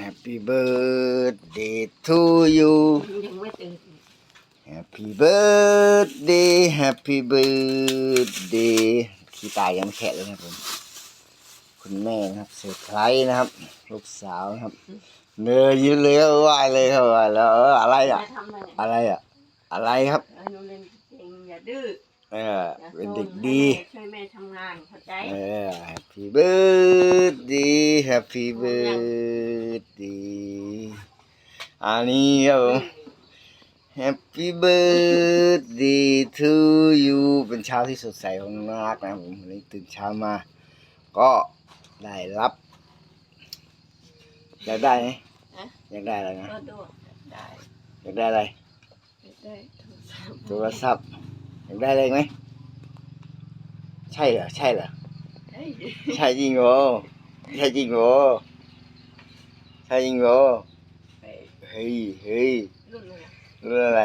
Happy birthday to you ยังไม่ตื่น Happy birthday Happy birthday ขี้ตายยังไม่แฉะเลยนะครับผม คุณแม่นะครับเซอร์ไพรส์นะครับ ลูกสาวนะครับ เนยยืนเลยก็ไหวเลยครับไหวแล้วเอออะไรอะจะทำอะไรอะไรอะ อะไรครับเออหนูเรียนเก่งอย่าดื้อ เอออย่าเป็นซเด็กให้ดีแม่ช่วยแม่ทำงานเข้าใจเออ Happy birthday Happy birthday อันนี้ครับผม Happy birthday to you เป็นเช้าที่สดใสของน้องรักนะครับผมวันนี้ตื่นเช้ามา ก็ได้รับอยากได้ไหมนะอยากได้อะไรนะก็ด้วยได้อยากได้อะไร ได้โทรศัพท์ โทรศัพท์ อยากได้อะไรไหม ใช่เหรอ ใช่เหรอ เฮ้ยใช่จริงเหรอใช่จริงเหรอใช่จริงเหรอเฮ้ยเฮ้ยเฮ้ยรุ่นอะไรเรื่องอะไร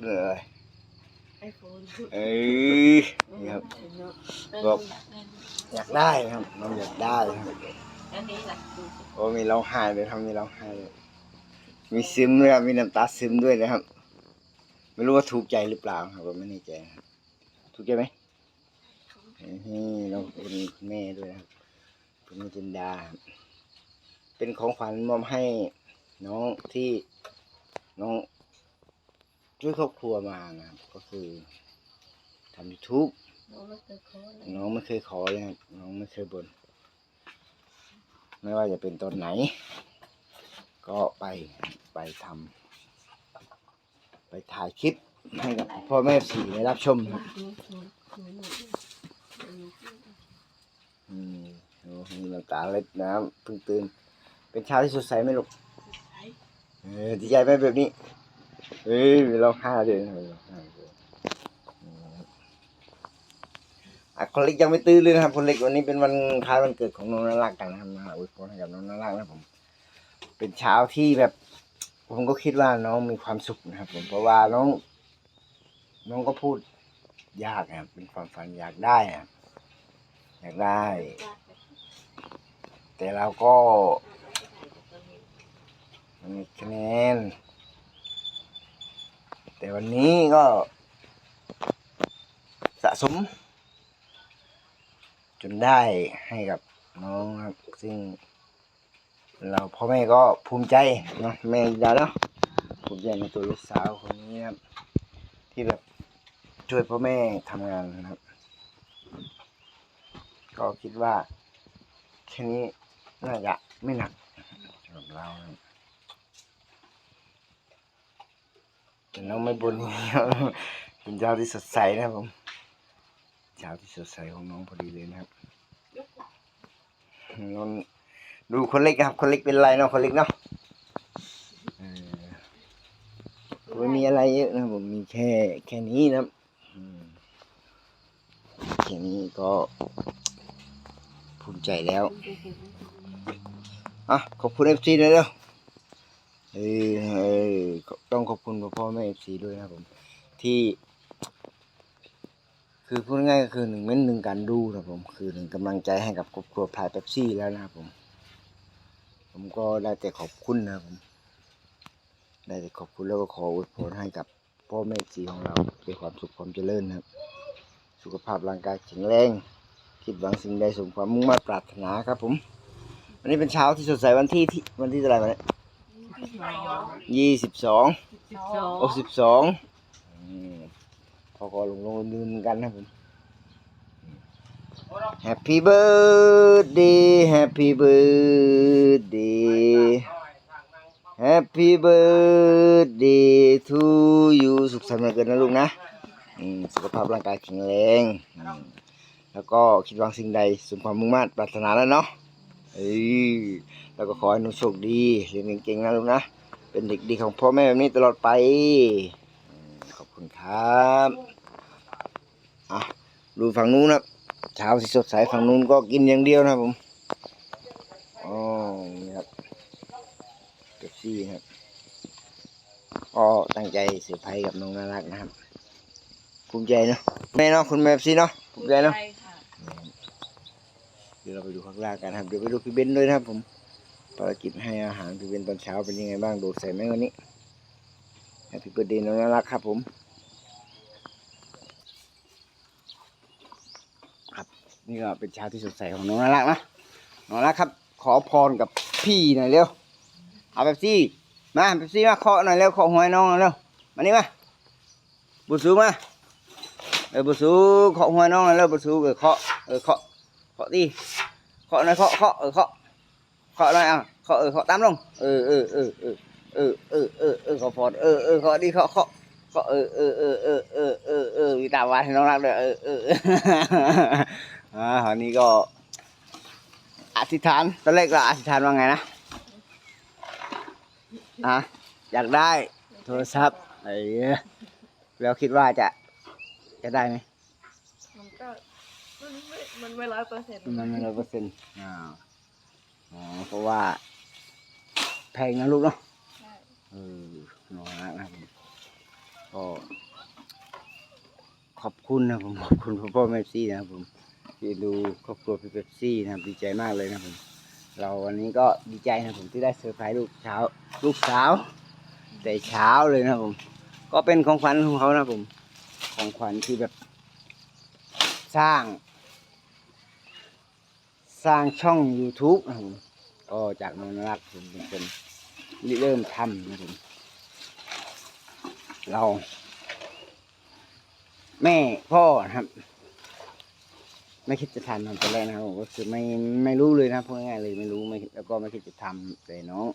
เรื่องอะไร ไอโฟนเอ้ยนี่ครับก็อยากได้ครับน้องอยากได้ครับอันนี้ล่ะดูสิโอ้มีร้องไห้เลยทำมีร้องไห้เลยมีซึมด้วยครับมีน้ำตาซึมด้วยนะครับ ไม่รู้ว่าถูกใจหรือเปล่าครับผมไม่แน่ใจครับถูกใจไหมนี่น้องคุณคุณแม่ด้วยนะครับคุณแม่จินดาครับเป็นของขวัญมอบให้น้องที่น้องช่วยครอบครัวมานะครับ ก็คือทำยูทูบน้องไม่เคยขอเลยน้องไม่เคยขอเลยครับน้องไม่เคยบน่นไม่ว่าจะเป็นตอนไหน ก็ไปไปทำ ไปถ่ายคลิปให้กับพ่อแม่สี่ได้รับชมครับดูดูดูดูดูดูอืมโอ้มีน้ำตาเล็ดน้ำเพิ่งตื่น เป็นเช้าที่สดใสไหมลูกใช้เออดีใจไหมแบบนี้เฮ้ยร้องไห้เลยร้องไห้เลยอืมอะคนเล็กยังไม่ตื่นเลยนะครับคนเล็กวันนี้เป็นวันคล้ายวันเกิดของน้องน่ารักกันนะครับมาอวยพรให้กับน้องน่ารักนะครับผม เป็นเช้าที่แบบ ผมก็คิดว่าน้องมีความสุขนะครับผมเพราะว่าน้อง น้องก็พูดยากนะครับเป็นความฝันอยากได้อะอยากได้ แต่เราก็มีคะแนน แต่วันนี้ก็สะสม จนได้ให้กับน้องครับ ซึ่ง เราพ่อแม่ก็ภูมิใจเนาะแม่ดาเนาะภูมิใจในตัวลูกสาวคนนี้ครับ ที่แบบช่วยพ่อแม่ทำงานนะครับ ก็คิดว่าแค่นี้น่าจะไม่หนักสำหรับเรานะครับแต่น้องไม่บนอย่างเดียวเป็นเช้าที่สดใสนะครับผมเช้าที่สดใสของน้องพอดีเลยนะครับน้อง ดูคนเล็กครับ คนเล็กเป็นไรเนาะคนเล็กเนาะไม่มีอะไรเยอะนะผมมีแค่แค่นี้นะครับแค่นี้ก็ภูมิใจแล้วอะขอบคุณเอฟซีเลยเร็วเออเออต้องขอบคุณพ่อแม่เอฟซีด้วยนะผม ที่ คือพูดง่ายก็คือหนึ่งเม้นหนึ่งการดูนะผม คือหนึ่งกำลังใจให้กับครอบครัวพายเป๊ปซี่แล้วนะครับผม ผมก็ได้แต่ขอบคุณนะครับผมได้แต่ขอบคุณแล้วก็ขออวยพรให้กับพ่อแม่เอฟซีของเราเป็นความสุขความเจริญนะครับ สุขภาพร่างกายแข็งแรง คิดหวังสิ่งใดสมความมุ่งมั่นปรารถนาครับ ผม วันนี้เป็นเช้าที่สดใสวันที่ที่วันที่เท่าไหร่วันนี้ยี่สิบสองสิบสองโอ้สิบสองพอก็ลงลงลืมกันนะผม Happy birthday Happy birthday Happy birthday to you สุขสันต์วันเกิดนะลูกนะสุขภาพร่างกายแข็งแรง แล้วก็คิดหวังสิ่งใดสมความมุ่งมั่นปรารถนาแล้วเนาะเอ้ยแล้วก็ขอให้หนูโชคดีเรียนเก่งๆนะลูกนะ เป็นเด็กดีของพ่อแม่แบบนี้ตลอดไป ขอบคุณครับ อะ ดูฝั่งนู้นนะ เช้าที่สดใสฝั่งนู้นก็กินอย่างเดียวนะครับผมอ๋อนี่ครับเก็บซี่นะครับก็ตั้งใจเสือร์ไพรส์กับน้องน่ารักนะครับภูมิใจเนาะแม่เนาะคุณแม่ซี่เนาะภูมิใจเนาะใช่ค่ะเดี๋ยวเราไปดูข้างล่างกันครับเดี๋ยวไปดูพี่เบนซ์ด้วยนะครับ ผมภารกิจให้อาหารพี่เบนตอนเช้าเป็นยังไงบ้างโดดใส่ไหมวันนี้แฮปปี้เบิร์ดเดย์น้องน่ารักครับผม ครับ นี่ก็เป็นเช้าที่สดใสของน้องน่ารักนะน้องน่ารักครับ ขอพรกับพี่หน่อยเร็วเอาแบบซี่มาแบบซี่มาเคาะหน่อยเร็วเคาะหัวน้องหน่อยเร็วมานี่มาบุษูมาเออบุษูเคาะหัวน้องหน่อยเร็วบุษูเออเคาะเออเคาะเคาะดิเคาะหน่อยเคาะเคาะเออเคาะเคาะหน่อยอะเคาะเออเคาะตามลงเออเออเออเออเออเออเออเออขอพรเออเออเคาะดิเคาะเคาะเคาะเออเออเออเออเออเออเออวิตาวันให้น้องรักด้วยเออเออ อออ่าคราวนี้ก็อธิษฐานตอนแรกเราอธิษฐานว่าไงนะอะอยากได้โทรศัพท์ไอ้เหี้ยแล้วคิดว่าจะจะได้ไหมมันก็มันไม่มันไม่ร้อยเปอร์เซ็นต์มันไม่ร้อยเปอร์เซ็นต์อ่าอ๋อเพราะว่าแพงนะลูกเนาะใช่เออน้อยนะครับผมก็ขอบคุณนะผมขอบคุณพ่อพ่อแม่ซี่นะครับผม ที่ดูครอบครัวพี่เป๊ปซี่นะครับดีใจมากเลยนะผมเราวันนี้ก็ดีใจนะผมที่ได้เซอร์ไพรส์ลูกเช้า ลูกสาวแต่เช้าเลยนะผม ก็เป็นของขวัญของเขานะผม ของขวัญที่แบบ สร้าง สร้างช่อง YouTube นะผมก็จากนนรักผมเป็นคนริเริ่มทำนะผมเรา แม่พ่อนะครับ ไม่คิดจะทำตอนแรกนะครับผมก็คือไม่ไม่รู้เลยนะพูดง่ายๆเลยไม่รู้ไม่แล้วก็ไม่คิดจะทำแต่น้อง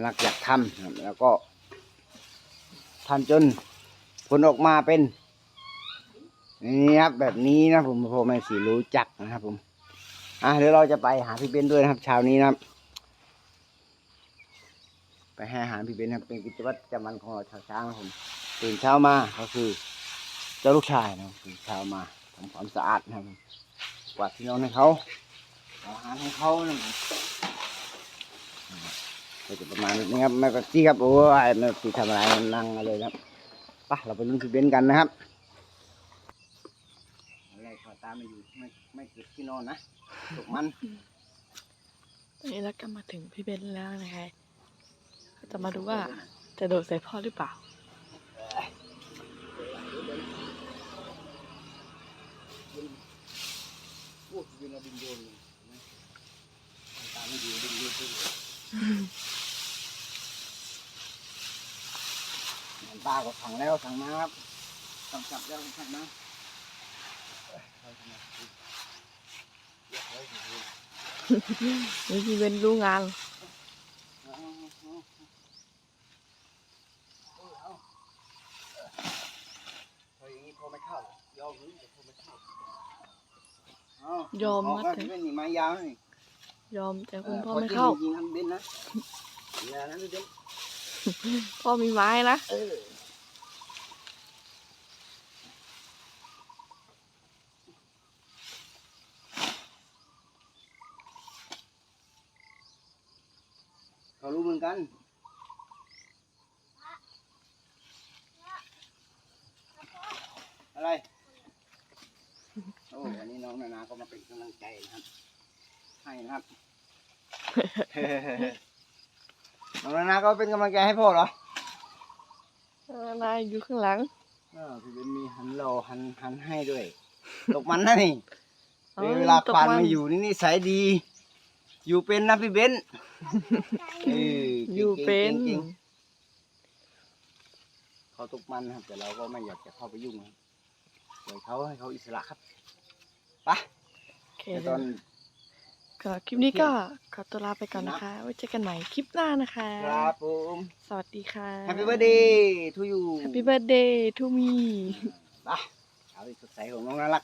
นักอยากทำแล้วก็ทำจนผลออกมาเป็นนี่ครับแบบนี้นะผมพ่อแม่สีรู้จักนะครับ ผม อะเดี๋ยวเราจะไปหาพี่เบนด้วยนะครับเช้านี้นะครับ ไปให้อาหารพี่เบนครับเป็นกิจวัตรประจำวันของเราชาวช้างนะครับผมตื่นเช้ามาก็คือเจ้าลูกชายนะครับตื่นเช้ามาทำความสะอาดนะครับ กวาดที่นอนให้เขาอาหารให้เขานะครับก็จะประมาณนี้ครับแม่ปัซี่ครับโอ้ยแม่ปัซี่ทำอะไรนั่งอะไรครับไปเราไปลุ้นพี่เบนกันนะครับอะไรขอตามไม่อยู่ไม่ไม่เก็บที่นอนนะตกมันตอนนี้เราก็มาถึงพี่เบนแล้วนะคะก็จะมาดูว่าจะโดดใส่พ่อหรือเปล่า โอ้ยยืนเอาดินโยนเลยนไหมตามไม่ดีดินโยนขึ้นเลยน้ำตาก็ถังแล้วถังมาครับต้องจับแล้วถังนะนี่พี่เป็นรู้งาน เอาเอาเอาเอาเฮ้ยอย่างนี้พอไม่เข้ายอมหรือจะพอไม่เข้าเอา ยอมออกนะมาแต่เป็นนี่ไม้ยาวนี่ยอมแต่คุณพ่อขไม่เข้าจริงๆทำเบนนะอย่านะพี่เบนพ่อมีไม้นะเออเขารู้เหมือนกัน อะไร โอ้วันนี้น้องนานา ก็มาเป็นกำลังใจนะครับ ให้นะครับ น้องนานาก็เป็นกำลังใจให้พ่อเหรอนายอยู่ข้างหลังเออพี่เบนมีหันรอหันหันให้ด้วย ตกมันนะนี่อ๋อเวลาตกควานมันมาอยู่นี่นิสัยดี อยู่เป็นนะพี่เบนเอออยู่เป็นก่งๆๆเขาตกมันนะครับ แต่เราก็ไม่อยากจะเข้าไปยุ่งนะครับปล่อยเขาให้เขาอิสระครับ ไปโอ เคเดี๋ยวตอนก็คลิปนี้ก็ขอตัวลาไปก่อนนะคะ ไว้เจอกันใหม่คลิปหน้านะคะ ครับผมสวัสดีค่ะ Happy birthday to you Happy birthday to me ไปเช้าที่สดใสของน้องน่ารัก